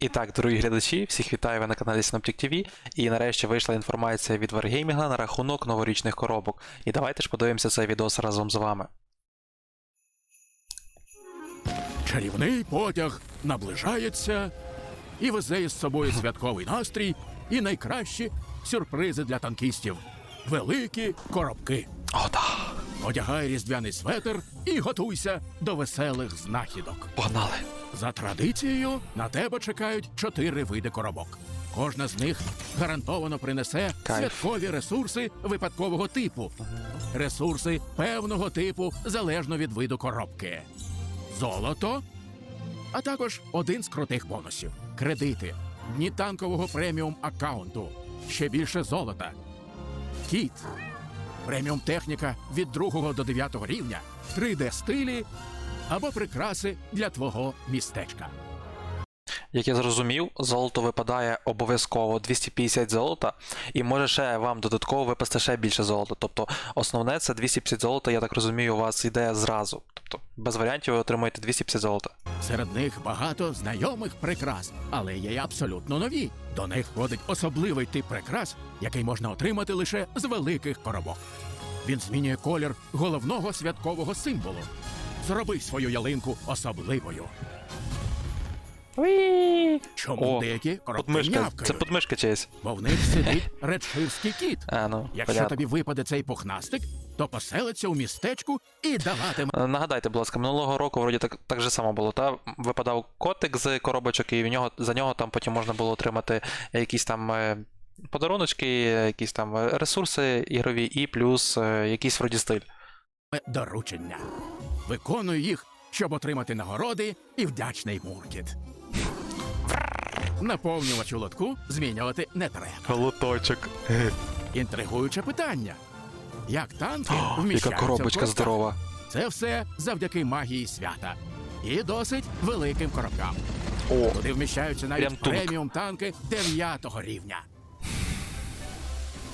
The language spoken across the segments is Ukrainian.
І так, дорогі глядачі, всіх вітаю ви на каналі Synoptic TV. І нарешті вийшла інформація від Wargaming на рахунок новорічних коробок. І давайте ж подивимося цей відос разом з вами. Чарівний потяг наближається і везе із собою святковий настрій і найкращі сюрпризи для танкістів. Великі коробки. О, да. Одягай різдвяний светр і готуйся до веселих знахідок. Погнали! За традицією на тебе чекають чотири види коробок. Кожна з них гарантовано принесе святкові ресурси випадкового типу, ресурси певного типу залежно від виду коробки, золото, а також один з крутих бонусів: кредити, дні танкового преміум аккаунту, ще більше золота, кіт, преміум техніка від 2 до 9 рівня, 3D стилі або прикраси для твого містечка. Як я зрозумів, золото випадає обов'язково 250 золота, і може ще вам додатково випасти ще більше золота. Тобто основне це 250 золота, я так розумію, у вас йде зразу. Тобто без варіантів ви отримуєте 250 золота. Серед них багато знайомих прикрас, але є й абсолютно нові. До них входить особливий тип прикрас, який можна отримати лише з великих коробок. Він змінює колір головного святкового символу. Зроби свою ялинку особливою. Чому О, деякі коробки Подмишка. нявкають? Це подмишка чиясь. Бо в них сидить редширський кіт. А, ну, Якщо понятно. тобі випаде цей пухнастик, то поселиться у містечку і даватиме Е, Нагадайте, будь ласка, минулого року вроді так, так же само було. Та випадав котик з коробочок, і в нього за нього там потім можна було отримати якісь там е, подаруночки, якісь там е, ресурси ігрові, і плюс е, якийсь вроді стиль. доручення. Виконую їх, щоб отримати нагороди і вдячний муркіт. Наповнювач у лотку змінювати не треба. Голоточок. Інтригуюче питання. Як танки Яка вміщаються в коробочка коробках? здорова. Це все завдяки магії свята. І досить великим коробкам. О, Туди вміщаються навіть Прям тунк. преміум танки 9 рівня.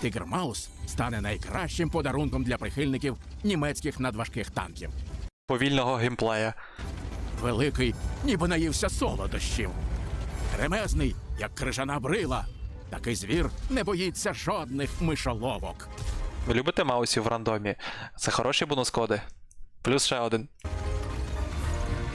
Тигр Маус стане найкращим подарунком для прихильників німецьких надважких танків. Повільного геймплея. Великий, ніби наївся солодощів. Кремезний, як крижана брила. Такий звір не боїться жодних мишоловок. Ви любите маусів в рандомі? Це хороші бонус коди. Плюс ще один.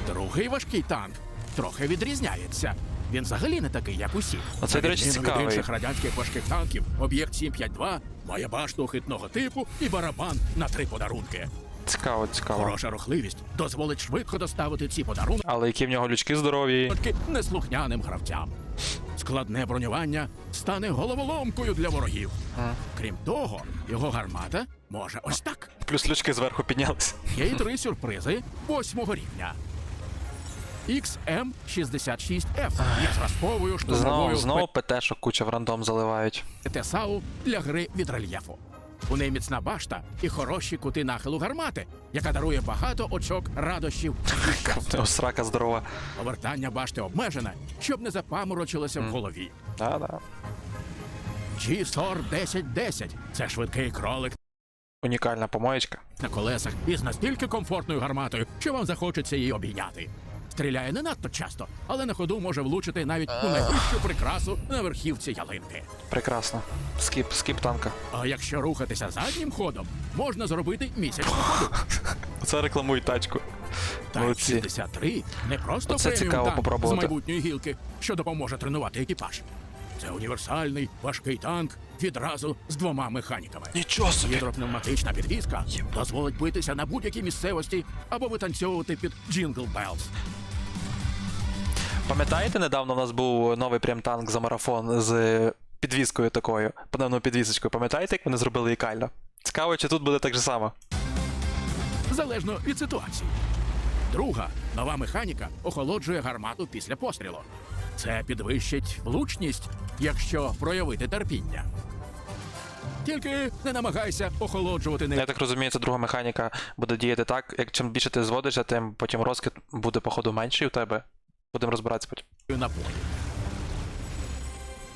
Другий важкий танк трохи відрізняється. Він взагалі не такий, як усі. Оце, до речі, цікавий. від інших радянських важких танків. Об'єкт 752 має башту хитного типу і барабан на три подарунки. Цікаво, цікаво. Хороша рухливість дозволить швидко доставити ці подарунки Але які в нього лючки здорові. неслухняним гравцям. Складне бронювання стане головоломкою для ворогів. Крім того, його гармата може ось так. Плюс лючки зверху піднялись. Є й три сюрпризи восьмого рівня. XM66F є зразковою Знову, штурмовою знову ПТ-шок куча в рандом заливають. ТСАУ для гри від рельєфу. У неї міцна башта і хороші кути нахилу гармати, яка дарує багато очок радощів срака здорова. Повертання башти обмежене, щоб не запаморочилося в голові. Да-да. G-SOR 1010 – це швидкий кролик Унікальна помоєчка. на колесах із настільки комфортною гарматою, що вам захочеться її обійняти. Стріляє не надто часто, але на ходу може влучити навіть у найвищу прикрасу на верхівці ялинки. Прекрасно. Скіп, скіп танка. А якщо рухатися заднім ходом, можна зробити місячну ходу. Оце рекламують тачку. Type Молодці. 63 не просто Оце преміум цікаво танк попробувати. з майбутньої гілки, що допоможе тренувати екіпаж. Це універсальний важкий танк відразу з двома механіками. Нічого собі. Гідропневматична підвізка дозволить битися на будь-якій місцевості або витанцьовувати під Jingle Bells. Пам'ятаєте, недавно в нас був новий прям танк за марафон з підвіскою такою, пневною підвісочкою. Пам'ятаєте, як вони зробили ікально? Цікаво, чи тут буде так же само. залежно від ситуації. Друга нова механіка охолоджує гармату після пострілу. Це підвищить влучність, якщо проявити терпіння. Тільки не намагайся охолоджувати Я так розумію, ця друга механіка буде діяти так, як чим більше ти зводишся, тим потім розкид буде, походу, менший у тебе. Будемо розбиратися потім. напої.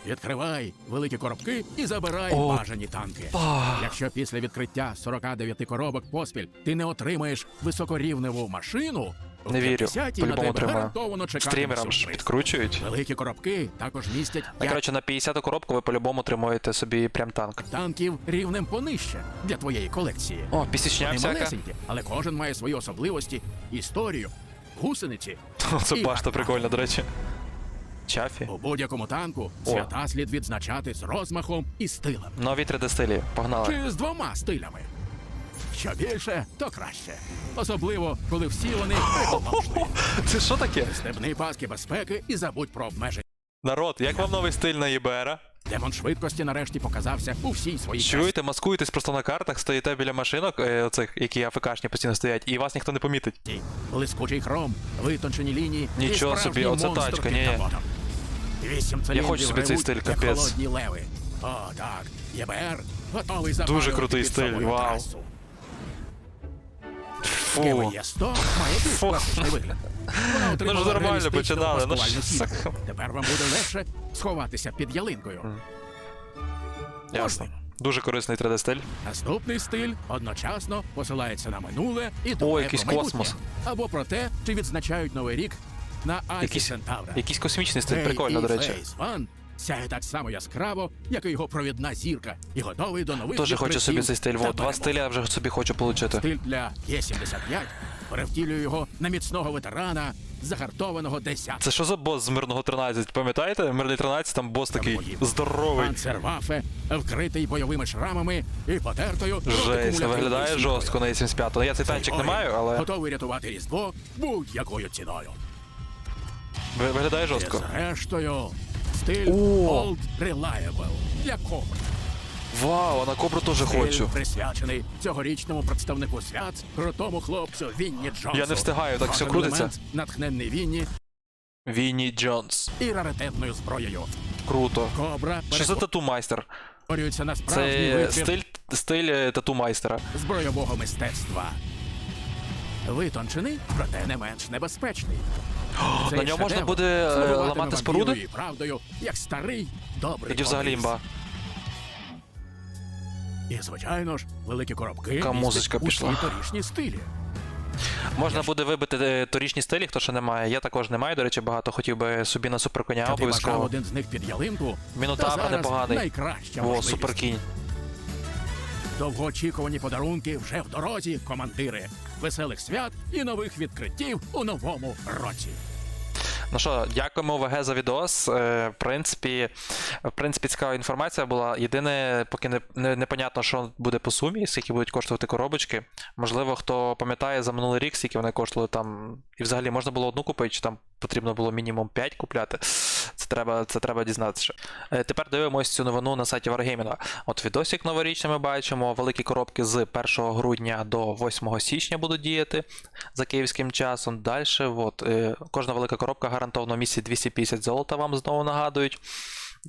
Відкривай великі коробки і забирай О. бажані танки. Ах. Якщо після відкриття 49 коробок поспіль ти не отримаєш високорівневу машину, Не вірю. По-любому тебе тримаю. гарантовано чекатиме Стрімерам ж підкручують. Великі коробки також містять Ну, п'ять коротше, на 50-ту коробку ви по-любому отримуєте собі прям танк. танків рівнем понижче для твоєї колекції. О, пісічня Вони всяка. малесенькі, але кожен має свої особливості, історію, гусениці. Це І башта прикольно, до речі. Чафі. У будь-якому танку О. свята слід відзначати з розмахом і стилем. Нові 3D стилі. Погнали. Чи з двома стилями. Що більше, то краще. Особливо, коли всі вони приголомшливі. Це що таке? Стебни паски безпеки і забудь про обмеження. Народ, як вам новий стиль на ІБР? Демон швидкості нарешті показався у всій своїй. Чуєте, маскуєтесь просто на картах, стоїте біля машинок, е, оцих, які АФКшні постійно стоять, і вас ніхто не помітить. Блискучий хром, витончені лінії. і Нічого справжній собі, оце монстр тачка, під ні. капотом. Вісім циліндрів хочу собі цей ревуть, стиль, як капець. холодні леви. О, так, ЄБР готовий запалювати крутий під стиль, собою вау. трасу. Фу. ГВЄ 100 має більш Фу. класичний вигляд. Ну ж нормально починали, ну? Тепер вам буде легше сховатися під ялинкою. Ясно. Дуже корисний 3D стиль. Наступний стиль одночасно посилається на минуле і О, якийсь космос. Або про те, чи відзначають новий рік на Альфі Якийсь, якийсь космічний стиль, прикольно, до речі. Сяє так само яскраво, як і його провідна зірка, і готовий до нових Теж хочу собі цей стиль. Вот, два перемог. стилі я вже собі хочу отримати. Стиль для Є-75 перевтілює його на міцного ветерана, загартованого десятка. Це що за бос з мирного 13? Пам'ятаєте? Мирний 13, там бос такий здоровий. Панцервафе, вкритий бойовими шрамами і потертою Жесть, протикумулятивною виглядає жорстко на 75 Ну я цей танчик не маю, але готовий рятувати різдво будь-якою ціною. виглядає жорстко. зрештою, стиль! Old Reliable для кобри. Вау, а на кобру теж хочу. присвячений цьогорічному представнику свят, крутому хлопцю Вінні Джонсу. Я не встигаю, так все Кожен крутиться. елемент натхненний Вінні Вінні Джонс. і раритетною зброєю. Круто. Кобра Що за тату майстер? перетворюється на справжній Це витвір стиль, стиль е, тату майстера. збройового мистецтва. Витончений, проте не менш небезпечний. Цей На ньому можна шедевр буде, е, слугуватиме ламати вам споруди? вірою і правдою, як старий добрий Тоді взагалі імба. І, звичайно ж, великі коробки музичка пішла. торішні стилі. Можна буде вибити е, торічні стилі, хто ще не має. Я також не маю, до речі, багато хотів би собі на суперконя Та ти бажав обов'язково. один з них під ялинку. Мінотавр зараз непоганий. Найкраща О, можливість. суперкінь. Довгоочікувані подарунки вже в дорозі, командири. Веселих свят і нових відкриттів у новому році. Ну що, дякуємо ОВГ за відос. Е, в принципі, в принципі, цікава інформація була. Єдине, поки не, не, непонятно, що буде по сумі, скільки будуть коштувати коробочки. Можливо, хто пам'ятає за минулий рік, скільки вони коштували там. І взагалі можна було одну купити, чи там потрібно було мінімум 5 купляти. Треба, це треба дізнатися. Е, тепер дивимось цю новину на сайті Wargaming. От відосик новорічний ми бачимо. Великі коробки з 1 грудня до 8 січня будуть діяти за київським часом. Далі, от, е, кожна велика коробка гарантовано місці 250 золота, вам знову нагадують.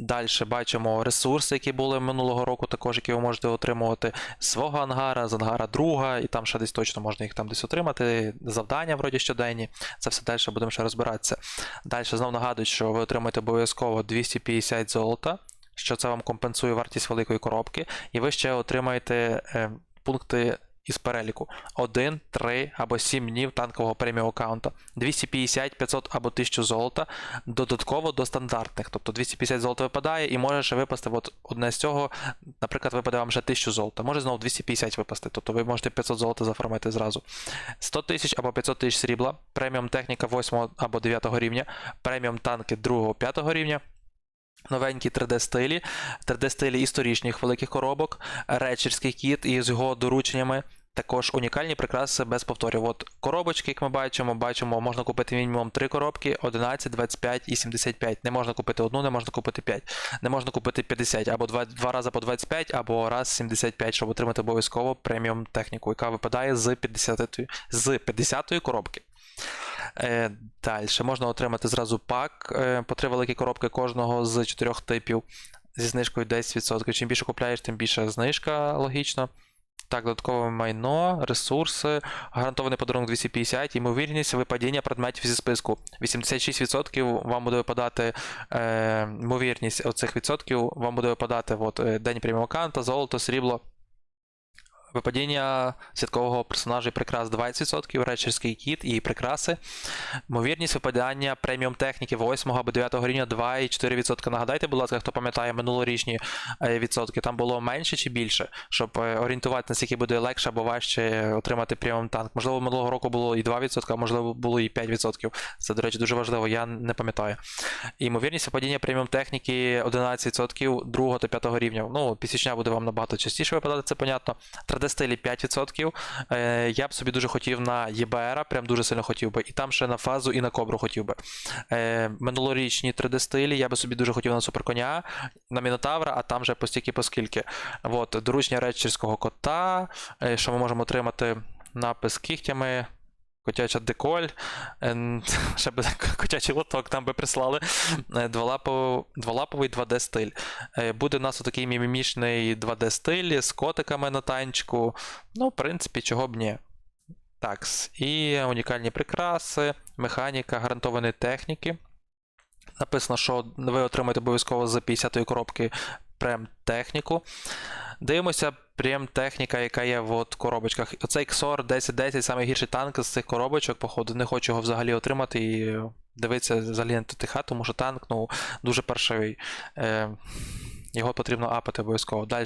Далі бачимо ресурси, які були минулого року, також які ви можете отримувати свого ангара, з ангара друга, і там ще десь точно можна їх там десь отримати. Завдання вроді щоденні. Це все далі будемо ще розбиратися. Далі знову нагадують, що ви отримаєте обов'язково 250 золота, що це вам компенсує вартість великої коробки, і ви ще отримаєте е, пункти із переліку 1, 3 або 7 днів танкового преміум аккаунта, 250, 500 або 1000 золота, додатково до стандартних. Тобто 250 золота випадає і може ще випасти от одне з цього, наприклад, випаде вам ще 1000 золота, може знову 250 випасти, тобто ви можете 500 золота заформити зразу. 100 тисяч або 500 тисяч срібла, преміум техніка 8 або 9 рівня, преміум танки 2 5 рівня. Новенькі 3D стилі, 3D стилі історичних великих коробок, речерський кіт із його дорученнями. Також унікальні прикраси без повторів. От коробочки, як ми бачимо, бачимо, можна купити мінімум 3 коробки: 11, 25 і 75. Не можна купити одну, не можна купити 5. Не можна купити 50, або 2, 2 рази по 25, або раз 75, щоб отримати обов'язково преміум техніку, яка випадає з 50 з 50 коробки. Е, Далі можна отримати зразу пак е, по три великі коробки кожного з чотирьох типів зі знижкою 10%. Чим більше купляєш, тим більше знижка, логічно. Так, додаткове майно, ресурси, гарантований подарунок 250, ймовірність випадіння предметів зі списку. 86% вам буде випадати е, ймовірність оцих відсотків, вам буде випадати от, е, день прямого аккаунта, золото, срібло. Випадіння святкового персонажа прикрас 20%, речерський кіт і прикраси. Ймовірність випадання преміум техніки 8 або 9 рівня 2,4%. Нагадайте, будь ласка, хто пам'ятає минулорічні е, відсотки, там було менше чи більше, щоб е, орієнтувати, наскільки буде легше або важче отримати преміум танк. Можливо, минулого року було і 2%, а можливо було і 5%. Це, до речі, дуже важливо, я не пам'ятаю. Ймовірність випадіння преміум техніки 11% 2 та 5 рівня. Ну, пісічня буде вам набагато частіше випадати, це понятно. 3D-стилі 5%. Е, я б собі дуже хотів на ЄБР, прям дуже сильно хотів би. І там ще на фазу і на кобру хотів би. Е, минулорічні 3D-стилі, я би собі дуже хотів на суперконя, на Мінотавра, а там вже постільки поскільки. по скільки. От, доручня речерського кота, е, що ми можемо отримати напис кігтями. Котяча деколь, ен, ще би котячий лоток там би прислали. Е, дволаповий 2D стиль. Е, Буде у нас отакий мімімішний 2D стиль з котиками на танчику. Ну, в принципі, чого б ні. Так, і унікальні прикраси, механіка гарантованої техніки. Написано, що ви отримаєте обов'язково з 50-ї коробки прем техніку. Дивимося прем техніка, яка є в от коробочках. Оцей XOR 1010 найгірший танк з цих коробочок, походу, не хочу його взагалі отримати і дивитися взагалі на ТТХ, тому що танк ну, дуже паршивий. Е, його потрібно апати обов'язково. Далі.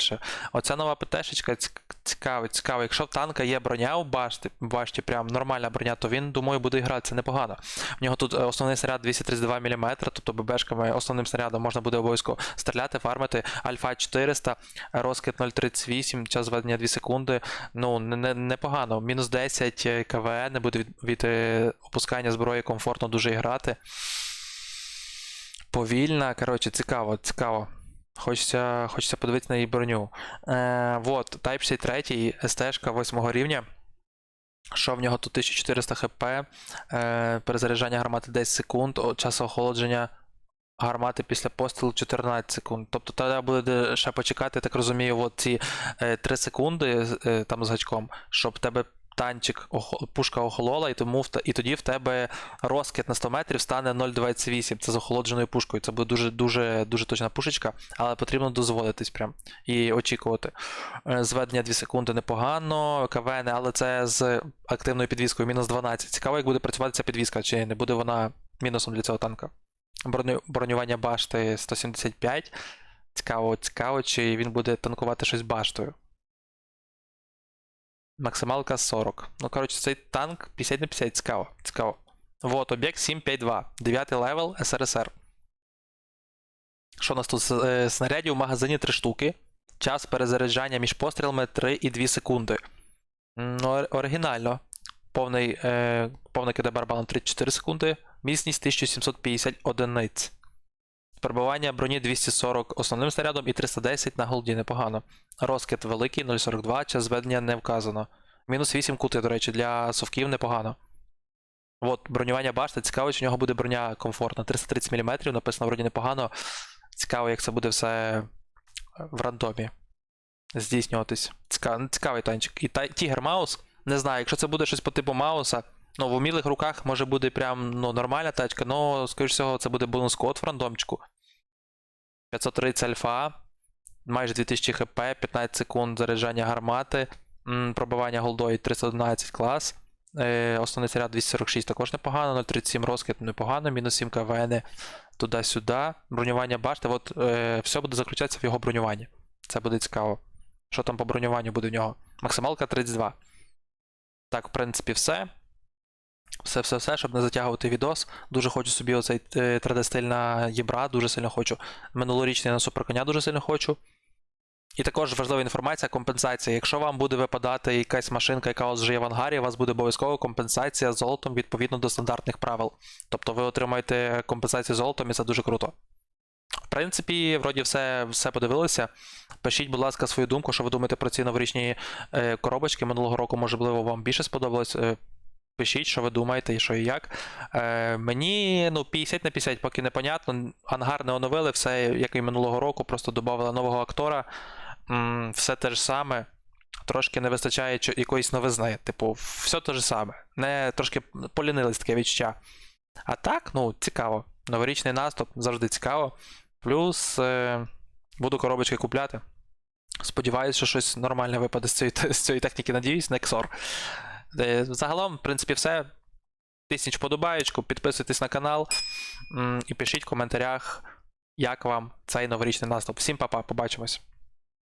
Оця нова ПТшечка цікава, цікава. Якщо в танка є броня у башті, башті, прям нормальна броня, то він, думаю, буде гратися непогано. В нього тут е, основний снаряд 232 мм, тобто ББшками основним снарядом можна буде обов'язково стріляти, фармити. Альфа 400, розкид 0.38, час зведення 2 секунди. Ну, не- не- непогано. Мінус 10 е, КВ, не буде від, від е, опускання зброї комфортно дуже грати. Повільна, коротше, цікаво, цікаво. Хочеться, хочеться подивитися на її броню. Е, вот, Type 63, СТ 8 рівня. Що в нього тут 1400 хп, е, перезаряджання гармати 10 секунд, час охолодження гармати після пострілу 14 секунд. Тобто треба буде ще почекати, я так розумію, от ці е, 3 секунди е, там з гачком, щоб тебе танчик, пушка охолола, і, тому і тоді в тебе розкид на 100 метрів стане 0,28. Це з охолодженою пушкою. Це буде дуже дуже дуже точна пушечка, але потрібно дозволитись прям і очікувати. Е, Зведення 2 секунди непогано, КВН, але це з активною підвіскою, мінус 12. Цікаво, як буде працювати ця підвіска, чи не буде вона мінусом для цього танка. Бронювання башти 175. Цікаво, цікаво, чи він буде танкувати щось баштою. Максималка 40. Ну, коротше, цей танк 50 на 50, цікаво. Цікаво. Вот, об'єкт 752. 9 левел СРСР. Що у нас тут? Е, Снарядів в магазині 3 штуки. Час перезаряджання між пострілами 3,2 секунди. Ну, оригінально. Повний, е, повний КД барабаном 34 секунди. Міцність 1750 одиниць. Перебування броні 240 основним снарядом і 310 на голді непогано. Розкид великий 0,42, час зведення не вказано. Мінус 8 кути, до речі, для совків непогано. От, бронювання башти, цікаво, чи в нього буде броня комфортна. 330 мм, написано вроді непогано. Цікаво, як це буде все в рандомі здійснюватись. Цікавий, цікавий танчик. І Тігер Маус, не знаю, якщо це буде щось по типу Мауса, ну, в умілих руках може буде прям ну, нормальна тачка, але, скоріш всього, це буде бонус код в рандомчику. 530 альфа, майже 2000 хп, 15 секунд заряджання гармати, пробивання голдою 311 клас. Е, основний снаряд 246 також непогано, 037 розкид непогано, мінус 7 КВН туди-сюди. Бронювання башти, от е, все буде заключатися в його бронюванні. Це буде цікаво. Що там по бронюванню буде в нього? Максималка 32. Так, в принципі, все. Все, все, все, щоб не затягувати відос. Дуже хочу собі оцей 3D-стиль на Єбра, дуже сильно хочу. Минулорічний на суперконя дуже сильно хочу. І також важлива інформація, компенсація. Якщо вам буде випадати якась машинка, яка у вас вже є в ангарі, у вас буде обов'язково компенсація золотом відповідно до стандартних правил. Тобто ви отримаєте компенсацію золотом, і це дуже круто. В принципі, вроді все, все подивилися. Пишіть, будь ласка, свою думку, що ви думаєте про ці новорічні е, коробочки минулого року, можливо, вам більше сподобалось. Пишіть, що ви думаєте що і як. Е, мені ну, 50 на 50 поки непонятно. Ангар не оновили, все як і минулого року, просто додали нового актора. М, все те ж саме. Трошки не вистачає якоїсь новизни. Типу, все те ж саме. Не трошки полінились таке відчуття. А так, ну, цікаво. Новорічний наступ завжди цікаво. Плюс е, буду коробочки купляти. Сподіваюсь, що щось нормальне випаде з цієї, з цієї техніки, надіюсь, на XOR. Е, Загалом, в принципі, все. Тисніть вподобаєчку, підписуйтесь на канал і пишіть в коментарях, як вам цей новорічний наступ. Всім па-па, побачимось.